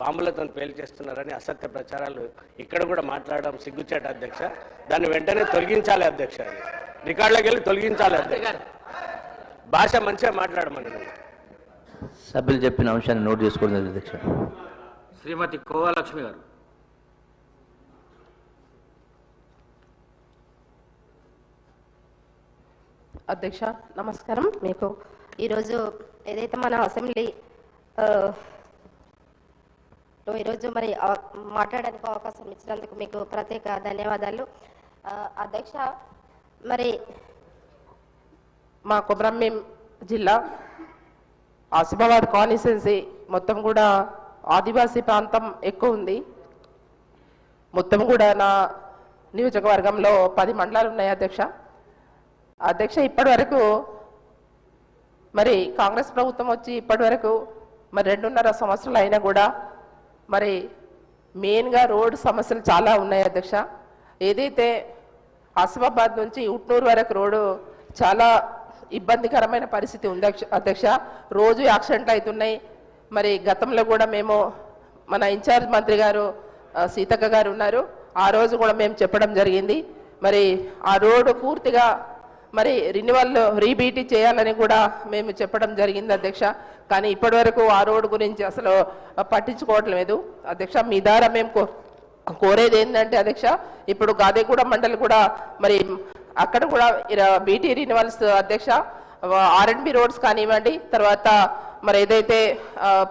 బాంబులతో పేల్చేస్తున్నారని అసత్య ప్రచారాలు ఇక్కడ కూడా మాట్లాడడం సిగ్గుచేట అధ్యక్ష. దాన్ని వెంటనే తొలగించాలి అధ్యక్ష. రికార్డులోకి వెళ్ళి తొలగించాలి అధ్యక్ష. భాష మంచిగా మాట్లాడమని సభ్యులు చెప్పిన అంశాన్ని నోట్ చేసుకోవడం అధ్యక్ష. శ్రీమతి కోవాలక్ష్మి గారు. అధ్యక్ష నమస్కారం. మీకు ఈరోజు ఏదైతే మన అసెంబ్లీ అంటూ ఈరోజు మరి మాట్లాడడానికి అవకాశం ఇచ్చినందుకు మీకు ప్రత్యేక ధన్యవాదాలు. అధ్యక్ష మరి మా కొబ్రమ్మీం జిల్లా ఆసిఫాబాద్ కాన్స్టిట్యున్సీ మొత్తం కూడా ఆదివాసీ ప్రాంతం ఎక్కువ ఉంది. మొత్తం కూడా నా నియోజకవర్గంలో పది మండలాలు ఉన్నాయి అధ్యక్ష. అధ్యక్ష ఇప్పటి వరకు మరి కాంగ్రెస్ ప్రభుత్వం వచ్చి ఇప్పటి వరకు మరి రెండున్నర సంవత్సరాలు అయినా కూడా మరి మెయిన్గా రోడ్డు సమస్యలు చాలా ఉన్నాయి అధ్యక్ష. ఏదైతే ఆసిఫాబాద్ నుంచి ఉట్నూరు వరకు రోడ్డు చాలా ఇబ్బందికరమైన పరిస్థితి ఉంది అధ్యక్ష- రోజు యాక్సిడెంట్లు అవుతున్నాయి. మరి గతంలో కూడా మేము మన ఇన్ఛార్జ్ మంత్రి గారు సీతక్క గారు ఉన్నారు. ఆ రోజు కూడా మేము చెప్పడం జరిగింది. మరి ఆ రోడ్డు పూర్తిగా మరి రిన్యువల్ రీబీటీ చేయాలని కూడా మేము చెప్పడం జరిగింది అధ్యక్ష. కానీ ఇప్పటివరకు ఆ రోడ్డు గురించి అసలు పట్టించుకోవట్లేదు అధ్యక్ష మీ ద్వారా మేము కో కోరేది ఏంటంటే అధ్యక్ష ఇప్పుడు గాదేగూడ మండలి కూడా మరి అక్కడ కూడా బీటీ రినివల్స్ అధ్యక్ష ఆర్ఎండ్బి రోడ్స్ కానివ్వండి తర్వాత మరి ఏదైతే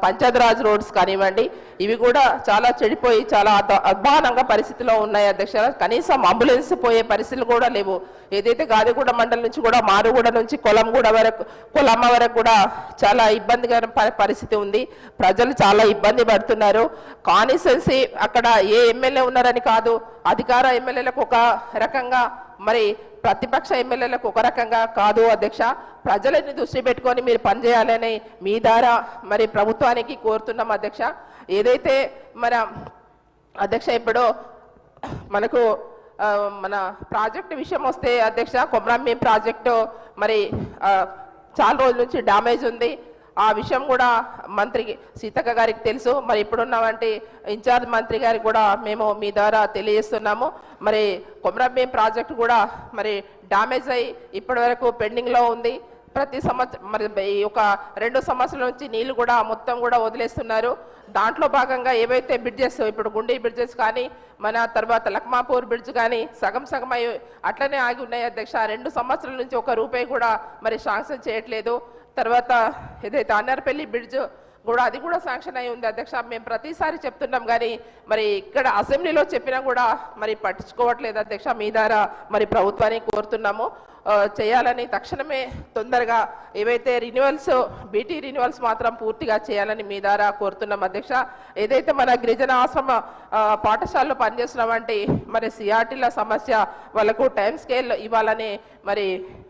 పంచాయతీరాజ్ రోడ్స్ కానివ్వండి ఇవి కూడా చాలా చెడిపోయి చాలా అధ- అధ్వానంగా పరిస్థితిలో ఉన్నాయి అధ్యక్ష కనీసం అంబులెన్స్ పోయే పరిస్థితులు కూడా లేవు. ఏదైతే గాదిగూడ మండలం నుంచి కూడా మారుగూడ నుంచి కొలంగూడ వరకు కొలమ్మ వరకు కూడా చాలా ఇబ్బందికర పరిస్థితి ఉంది. ప్రజలు చాలా ఇబ్బంది పడుతున్నారు. కాన్స్టిట్యున్సీ అక్కడ ఏ ఎమ్మెల్యే ఉన్నారని కాదు అధికార ఎమ్మెల్యేలకు ఒక రకంగా మరి ప్రతిపక్ష ఎమ్మెల్యేలకు ఒక రకంగా కాదు అధ్యక్ష. ప్రజలని దృష్టి పెట్టుకొని మీరు పనిచేయాలని మీ ద్వారా మరి ప్రభుత్వానికి కోరుతున్నాం అధ్యక్ష. ఏదైతే మన అధ్యక్ష ఇప్పుడు మనకు మన ప్రాజెక్ట్ విషయం వస్తే అధ్యక్ష కొమరమ్మి ప్రాజెక్టు మరి చాలా రోజుల నుంచి డ్యామేజ్ ఉంది. ఆ విషయం కూడా మంత్రి సీతక్క గారికి తెలుసు. మరి ఇప్పుడున్నవంటి ఇన్ఛార్జ్ మంత్రి గారికి కూడా మేము మీ ద్వారా తెలియజేస్తున్నాము. మరి కొమరభీం ప్రాజెక్ట్ కూడా మరి డ్యామేజ్ అయ్యి ఇప్పటి వరకు పెండింగ్లో ఉంది. ప్రతి సంవత్సరం మరి ఈ ఒక రెండు సంవత్సరాల నుంచి నీళ్ళు కూడా మొత్తం కూడా వదిలేస్తున్నారు. దాంట్లో భాగంగా ఏవైతే బ్రిడ్జెస్ ఇప్పుడు గుండీ బ్రిడ్జెస్ కానీ మన తర్వాత లక్మాపూర్ బ్రిడ్జ్ కానీ సగం సగం అయి అట్లనే ఆగి ఉన్నాయి అధ్యక్ష. రెండు సంవత్సరాల నుంచి ఒక రూపాయి కూడా మరి శాంక్షన్ చేయట్లేదు. తర్వాత ఏదైతే అన్నర్పల్లి బ్రిడ్జ్ కూడా అది కూడా శాంక్షన్ అయి ఉంది. అధ్యక్ష మేము ప్రతిసారి చెప్తున్నాం కానీ మరి ఇక్కడ అసెంబ్లీలో చెప్పినా కూడా మరి పట్టించుకోవట్లేదు అధ్యక్ష. మీ ద్వారా మరి ప్రభుత్వాన్ని కోరుతున్నాము. చేయాలని తక్షణమే తొందరగా ఏవైతే రిన్యువల్స్ బీటీ రిన్యువల్స్ మాత్రం పూర్తిగా చేయాలని మీ ద్వారా కోరుతున్నాం అధ్యక్ష. ఏదైతే మన గిరిజన ఆశ్రమ పాఠశాలలో పనిచేస్తున్నామంటే మరి సిఆర్టీల సమస్య వాళ్ళకు టైం స్కేల్ ఇవ్వాలని మరి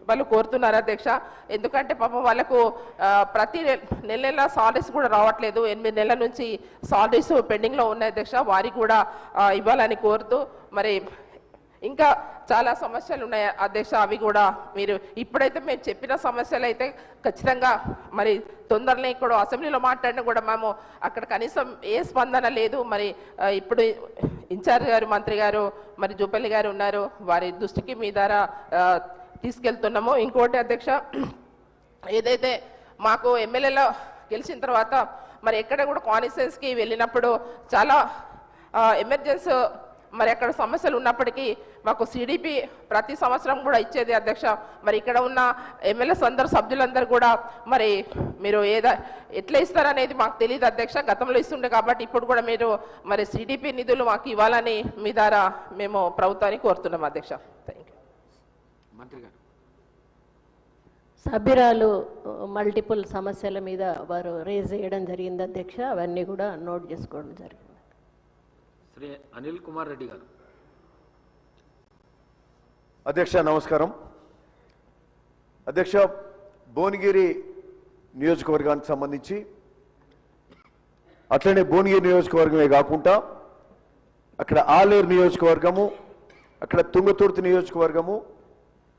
వాళ్ళు కోరుతున్నారు అధ్యక్ష. ఎందుకంటే పాపం వాళ్ళకు ప్రతి నెల నెల నెల సాలరీస్ కూడా రావట్లేదు. ఎనిమిది నెలల నుంచి సాలరీస్ పెండింగ్లో ఉన్నాయి అధ్యక్ష. వారికి కూడా ఇవ్వాలని కోరుతూ మరి ఇంకా చాలా సమస్యలు ఉన్నాయి. అధ్యక్ష అవి కూడా మీరు ఇప్పుడైతే మేము చెప్పిన సమస్యలు అయితే ఖచ్చితంగా మరి తొందరలో ఇక్కడ అసెంబ్లీలో మాట్లాడినా కూడా మేము అక్కడ కనీసం ఏ స్పందన లేదు. మరి ఇప్పుడు ఇన్ఛార్జ్ గారు మంత్రి గారు మరి జూపల్లి గారు ఉన్నారు. వారి దృష్టికి మీ ద్వారా తీసుకెళ్తున్నాము. ఇంకోటి అధ్యక్ష ఏదైతే మాకు ఎమ్మెల్యేలో గెలిచిన తర్వాత మరి ఎక్కడ కూడా కాన్స్టిట్యున్సీకి వెళ్ళినప్పుడు చాలా ఎమర్జెన్సీ మరి అక్కడ సమస్యలు ఉన్నప్పటికీ మాకు సిడిపి ప్రతి సంవత్సరం కూడా ఇచ్చేది అధ్యక్ష. మరి ఇక్కడ ఉన్న ఎమ్మెల్యేస్ అందరు సభ్యులందరూ కూడా మరి మీరు ఏదా ఎట్లా ఇస్తారనేది మాకు తెలియదు అధ్యక్ష. గతంలో ఇస్తుండే కాబట్టి ఇప్పుడు కూడా మీరు మరి సిడిపి నిధులు మాకు ఇవ్వాలని మీ ద్వారా మేము ప్రభుత్వాన్ని కోరుతున్నాం అధ్యక్ష. థ్యాంక్ యూ మంత్రి గారు. సభ్యురాలు మల్టిపుల్ సమస్యల మీద వారు రేజ్ చేయడం జరిగింది అధ్యక్ష. అవన్నీ కూడా నోట్ చేసుకోవడం జరిగింది. శ్రీ అనిల్ కుమార్ రెడ్డి గారు. అధ్యక్ష నమస్కారం. అధ్యక్ష భువనగిరి నియోజకవర్గానికి సంబంధించి అట్లనే భువనగిరి నియోజకవర్గమే కాకుండా అక్కడ ఆలేరు నియోజకవర్గము అక్కడ తుంగతుర్తి నియోజకవర్గము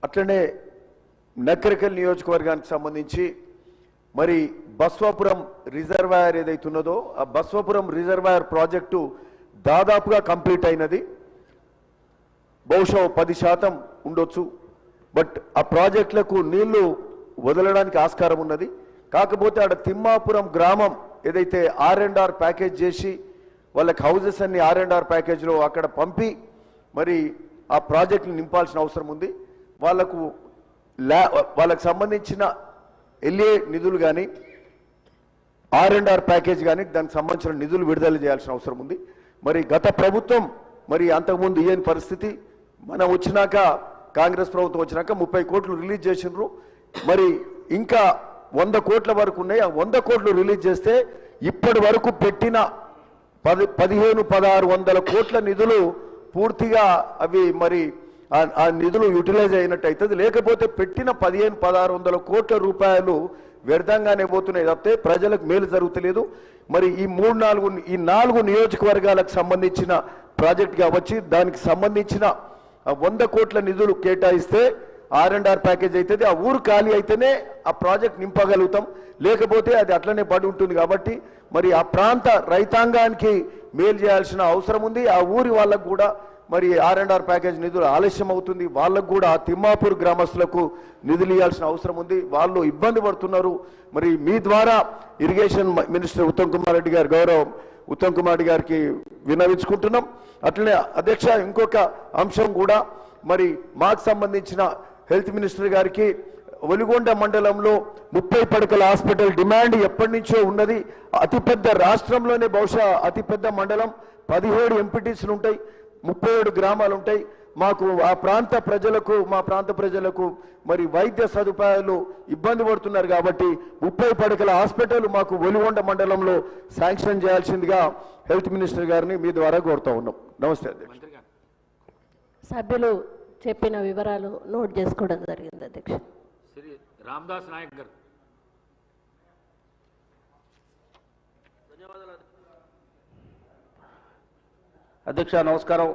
అట్లనే నక్కరికల్ నియోజకవర్గానికి సంబంధించి మరి బస్వాపురం రిజర్వాయర్ ఏదైతే ఉన్నదో ఆ బస్వాపురం రిజర్వాయర్ ప్రాజెక్టు దాదాపుగా కంప్లీట్ అయినది. బహుశా పది శాతం ఉండొచ్చు. బట్ ఆ ప్రాజెక్టులకు నీళ్ళు వదలడానికి ఆస్కారం ఉన్నది. కాకపోతే ఆడ తిమ్మాపురం గ్రామం ఏదైతే ఆర్ అండ్ ఆర్ ప్యాకేజ్ చేసి వాళ్ళకి హౌజెస్ అన్ని ఆర్ అండ్ ఆర్ ప్యాకేజ్లో అక్కడ పంపి మరి ఆ ప్రాజెక్టుని నింపాల్సిన అవసరం ఉంది. వాళ్ళకు ల్యా వాళ్ళకు సంబంధించిన ఎల్ఏ నిధులు కానీ ఆర్ అండ్ ఆర్ ప్యాకేజ్ కానీ దానికి సంబంధించిన నిధులు విడుదల చేయాల్సిన అవసరం ఉంది. మరి గత ప్రభుత్వం మరి అంతకుముందు ఏం పరిస్థితి మనం వచ్చినాక కాంగ్రెస్ ప్రభుత్వం వచ్చినాక ముప్పై కోట్లు రిలీజ్ చేసిండ్రు. మరి ఇంకా వంద కోట్ల వరకు ఉన్నాయి. ఆ వంద కోట్లు రిలీజ్ చేస్తే ఇప్పటి వరకు పెట్టిన పది పదిహేను పదహారు వందల కోట్ల నిధులు పూర్తిగా అవి మరి ఆ- ఆ నిధులు యూటిలైజ్ అయినట్టు అవుతుంది. లేకపోతే పెట్టిన పదిహేను పదహారు వందల కోట్ల రూపాయలు వ్యర్థంగానే పోతున్నాయి తప్పితే ప్రజలకు మేలు జరుగుతలేదు. మరి ఈ మూడు నాలుగు ఈ నాలుగు నియోజకవర్గాలకు సంబంధించిన ప్రాజెక్ట్ కావచ్చు దానికి సంబంధించిన వంద కోట్ల నిధులు కేటాయిస్తే ఆర్ అండ్ ఆర్ ప్యాకేజ్ అవుతుంది ఆ ఊరు ఖాళీ అయితేనే ఆ ప్రాజెక్ట్ నింపగలుగుతాం. లేకపోతే అది అట్లనే పడి ఉంటుంది కాబట్టి మరి ఆ ప్రాంత రైతాంగానికి మేలు చేయాల్సిన అవసరం ఉంది. ఆ ఊరి వాళ్ళకు కూడా మరి ఆర్ అండ్ ఆర్ ప్యాకేజ్ నిధులు ఆలస్యం అవుతుంది. వాళ్ళకు కూడా తిమ్మాపూర్ గ్రామస్తులకు నిధులు ఇవ్వాల్సిన అవసరం ఉంది. వాళ్ళు ఇబ్బంది పడుతున్నారు. మరి మీ ద్వారా ఇరిగేషన్ మినిస్టర్ ఉత్తమ్ కుమార్ రెడ్డి గారి గౌరవం ఉత్తమ్ కుమార్ రెడ్డి గారికి విన్నవించుకుంటున్నాం. అట్లనే అధ్యక్ష ఇంకొక అంశం కూడా మరి మాకు సంబంధించిన హెల్త్ మినిస్టర్ గారికి ఒలిగొండ మండలంలో ముప్పై పడకల హాస్పిటల్ డిమాండ్ ఎప్పటి నుంచో ఉన్నది. అతిపెద్ద రాష్ట్రంలోనే బహుశా అతిపెద్ద మండలం. పదిహేడు ఎంపీటీసులు ఉంటాయి ముప్పై ఏడు గ్రామాలు ఉంటాయి. మాకు ఆ ప్రాంత ప్రజలకు మా ప్రాంత ప్రజలకు మరి వైద్య సదుపాయాలు ఇబ్బంది పడుతున్నారు కాబట్టి ముప్పై పడకల హాస్పిటల్ మాకు ఒలిగొండ మండలంలో శాంక్షన్ చేయాల్సిందిగా హెల్త్ మినిస్టర్ గారిని మీ ద్వారా కోరుతా ఉన్నాం. నమస్తే అధ్యక్ష. సభ్యులు చెప్పిన వివరాలు నోట్ చేసుకోవడం జరిగింది అధ్యక్ష. శ్రీ రామ్దాస్ నాయక్ గారు. అధ్యక్ష నమస్కారం.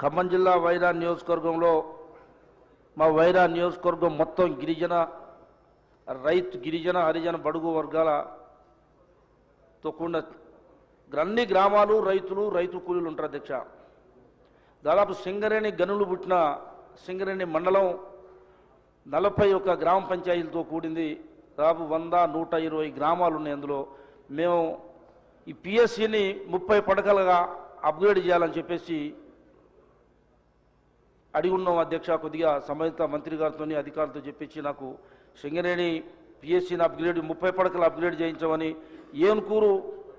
ఖమ్మం జిల్లా వైరా నియోజకవర్గంలో మా వైరా నియోజకవర్గం మొత్తం గిరిజన రైతు గిరిజన హరిజన బడుగు వర్గాలతో కూడిన అన్ని గ్రామాలు రైతులు రైతు కూలీలు ఉంటారు అధ్యక్ష. దాదాపు సింగరేణి గనులు పుట్టిన సింగరేణి మండలం నలభై ఒక గ్రామ పంచాయతీలతో కూడింది. దాదాపు వంద నూట ఇరవై గ్రామాలు ఉన్నాయి అందులో. మేము ఈ పిఎస్సిని ముప్పై పడకలుగా అప్గ్రేడ్ చేయాలని చెప్పేసి అడిగి ఉన్నాం అధ్యక్ష కొద్దిగా సంబంధిత మంత్రి గారితో అధికారులతో చెప్పించి నాకు సింగరేణి పిఎస్సిని అప్గ్రేడ్ ముప్పై పడకలు అప్గ్రేడ్ చేయించమని ఏనుకూరు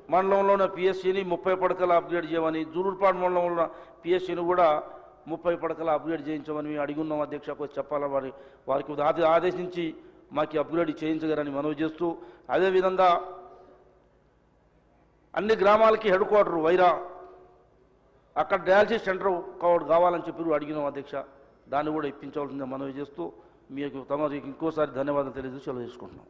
మండలంలోనే పిఎస్సిని ముప్పై పడకలు అప్గ్రేడ్ చేయమని జూలూరుపాడు మండలంలో ఉన్న పిఎస్సిని కూడా ముప్పై పడకలు అప్గ్రేడ్ చేయించమని మేము అడిగి ఉన్నాం అధ్యక్ష కొద్ది చెప్పాలని వారి వారికి ఆదేశించి మాకు అప్గ్రేడ్ చేయించగలని మనవి చేస్తూ అదేవిధంగా అన్ని గ్రామాలకి హెడ్ క్వార్టర్ వైరా. అక్కడ డయాలసిస్ సెంటర్ కావడం కావాలని చెప్పి అడిగినాం అధ్యక్ష. దాన్ని కూడా ఇప్పించవలసిందే మనవి చేస్తూ మీకు తమరికి ఇంకోసారి ధన్యవాదాలు తెలియజేసి సెలవు గారు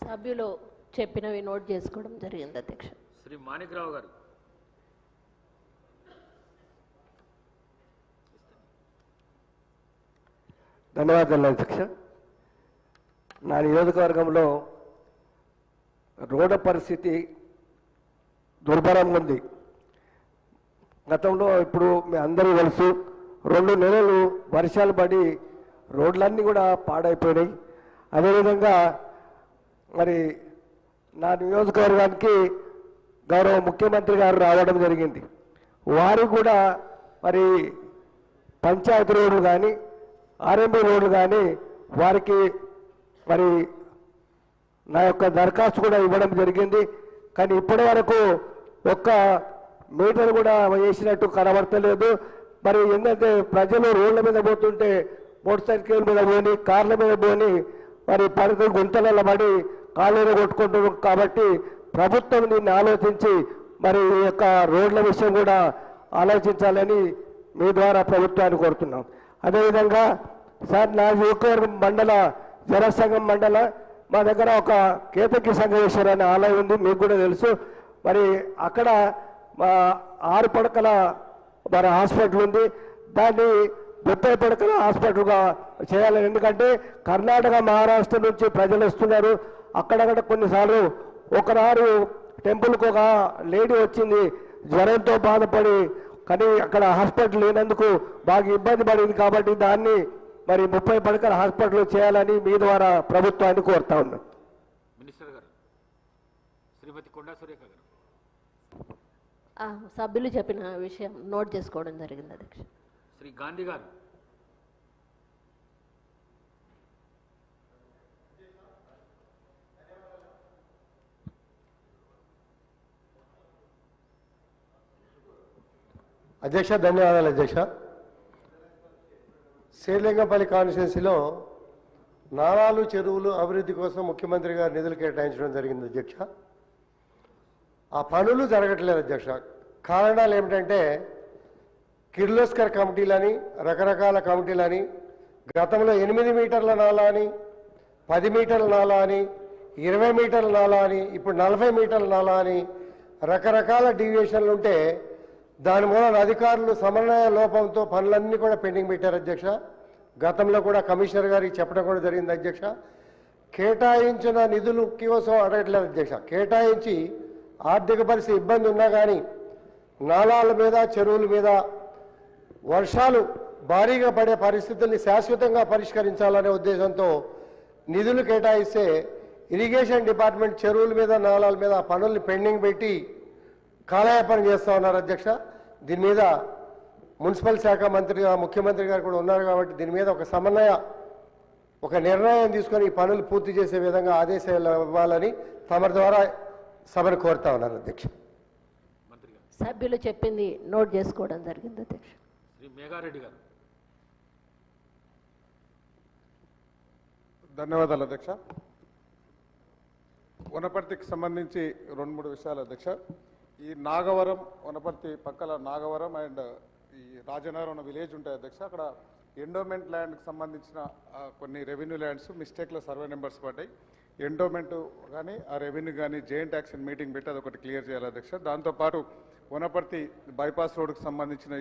సభ్యులు చెప్పినవి నోట్ చేసుకోవడం జరిగింది అధ్యక్ష. శ్రీ మాణిక్రావు గారు. ధన్యవాదాలు అధ్యక్ష. నా నియోజకవర్గంలో రోడ్డు పరిస్థితి దుర్భరంగా ఉంది. గతంలో ఇప్పుడు మీ అందరూ తెలుసు రెండు నెలలు వర్షాలు పడి రోడ్లన్నీ కూడా పాడైపోయినాయి. అదేవిధంగా మరి నా నియోజకవర్గానికి గౌరవ ముఖ్యమంత్రి గారు రావడం జరిగింది. వారు కూడా మరి పంచాయతీ రోడ్లు కానీ ఆర్ఎంబీ రోడ్లు కానీ వారికి మరి నా యొక్క దరఖాస్తు కూడా ఇవ్వడం జరిగింది. కానీ ఇప్పటి వరకు ఒక్క మీటర్ కూడా వేసినట్టు కనబడతలేదు. మరి ఏంటంటే ప్రజలు రోడ్ల మీద పోతుంటే మోటార్ సైకిల్ మీద పోని కార్ల మీద పోని మరి పరిధి గుంతలలో పడి కాళ్ళలో కొట్టుకుంటున్నారు. కాబట్టి ప్రభుత్వం దీన్ని ఆలోచించి మరి ఈ యొక్క రోడ్ల విషయం కూడా ఆలోచించాలని మీ ద్వారా ప్రభుత్వాన్ని కోరుతున్నాం. అదేవిధంగా సార్ నా యువకవర్గం మండల జనసంఘం మండల మా దగ్గర ఒక కేతకి సంగమేశ్వర అనే ఆలయం ఉంది. మీకు కూడా తెలుసు. మరి అక్కడ మా ఆరు పడకల మరి హాస్పిటల్ ఉంది. దాన్ని ముప్పై పడకల హాస్పిటల్గా చేయాలని. ఎందుకంటే కర్ణాటక మహారాష్ట్ర నుంచి ప్రజలు వస్తున్నారు. అక్కడక్కడ కొన్నిసార్లు ఒకనాడు టెంపుల్కి ఒక లేడీ వచ్చింది. జ్వరంతో బాధపడి కానీ అక్కడ హాస్పిటల్ లేనందుకు బాగా ఇబ్బంది పడింది కాబట్టి దాన్ని మరి ముప్పై పడకల హాస్పిటల్ చేయాలని మీ ద్వారా ప్రభుత్వాన్ని కోరుతా ఉన్నాను మినిస్టర్ గారు శ్రీమతి కొండా సురేఖ గారు. సభ్యులు చెప్పిన విషయం నోట్ చేసుకోవడం జరిగింది అధ్యక్ష. శ్రీ గాంధీ గారు. అధ్యక్ష ధన్యవాదాలు అధ్యక్ష. శ్రీలింగంపల్లి కాన్స్టిట్యున్సీలో నాలాలు చెరువులు అభివృద్ధి కోసం ముఖ్యమంత్రి గారు నిధులు కేటాయించడం జరిగింది అధ్యక్ష. ఆ పనులు జరగట్లేదు అధ్యక్ష. కారణాలు ఏమిటంటే కిర్లోస్కర్ కమిటీలని రకరకాల కమిటీలని గతంలో ఎనిమిది మీటర్ల నాలా అని పది మీటర్ల నాలా అని ఇరవై మీటర్ల నాలా అని ఇప్పుడు నలభై మీటర్ల నాలా అని రకరకాల డీవియేషన్లు ఉంటే దాని మూలన అధికారులు సమన్వయ లోపంతో పనులన్నీ కూడా పెండింగ్ పెట్టారు అధ్యక్ష. గతంలో కూడా కమిషనర్ గారికి చెప్పడం కూడా జరిగింది అధ్యక్ష. కేటాయించిన నిధులు కోసం అడగట్లేదు అధ్యక్ష. కేటాయించి ఆర్థిక పరిస్థితి ఇబ్బంది ఉన్నా కానీ నాలాల మీద చెరువుల మీద వర్షాలు భారీగా పడే పరిస్థితుల్ని శాశ్వతంగా పరిష్కరించాలనే ఉద్దేశంతో నిధులు కేటాయిస్తే ఇరిగేషన్ డిపార్ట్మెంట్ చెరువుల మీద నాలాల మీద ఆ పనుల్ని పెండింగ్ పెట్టి కాలయాపన చేస్తూ ఉన్నారు అధ్యక్ష. దీని మీద మున్సిపల్ శాఖ మంత్రిగా ముఖ్యమంత్రి గారు కూడా ఉన్నారు కాబట్టి దీని మీద ఒక సమన్వయ ఒక నిర్ణయం తీసుకొని ఈ పనులు పూర్తి చేసే విధంగా ఆదేశాలు ఇవ్వాలని తమ ద్వారా సభను కోరుతా ఉన్నారు అధ్యక్ష. సభ్యులు చెప్పింది నోట్ చేసుకోవడం జరిగింది అధ్యక్ష. శ్రీ మేఘారెడ్డి గారు. ధన్యవాదాలు అధ్యక్ష. వనపర్తికి సంబంధించి రెండు మూడు విషయాలు అధ్యక్ష. ఈ నాగవరం వనపర్తి పక్కల నాగవరం అండ్ ఈ రాజనగరం ఉన్న విలేజ్ ఉంటాయి అధ్యక్ష. అక్కడ ఎండోమెంట్ ల్యాండ్కి సంబంధించిన కొన్ని రెవెన్యూ ల్యాండ్స్ మిస్టేక్లో సర్వే నెంబర్స్ పడ్డాయి. ఎండోమెంట్ కానీ ఆ రెవెన్యూ కానీ జెయింట్ యాక్షన్ మీటింగ్ పెట్టి ఒకటి క్లియర్ చేయాలి అధ్యక్ష. దాంతోపాటు వనపర్తి బైపాస్ రోడ్డుకు సంబంధించిన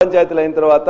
పంచాయతీలు అయిన తర్వాత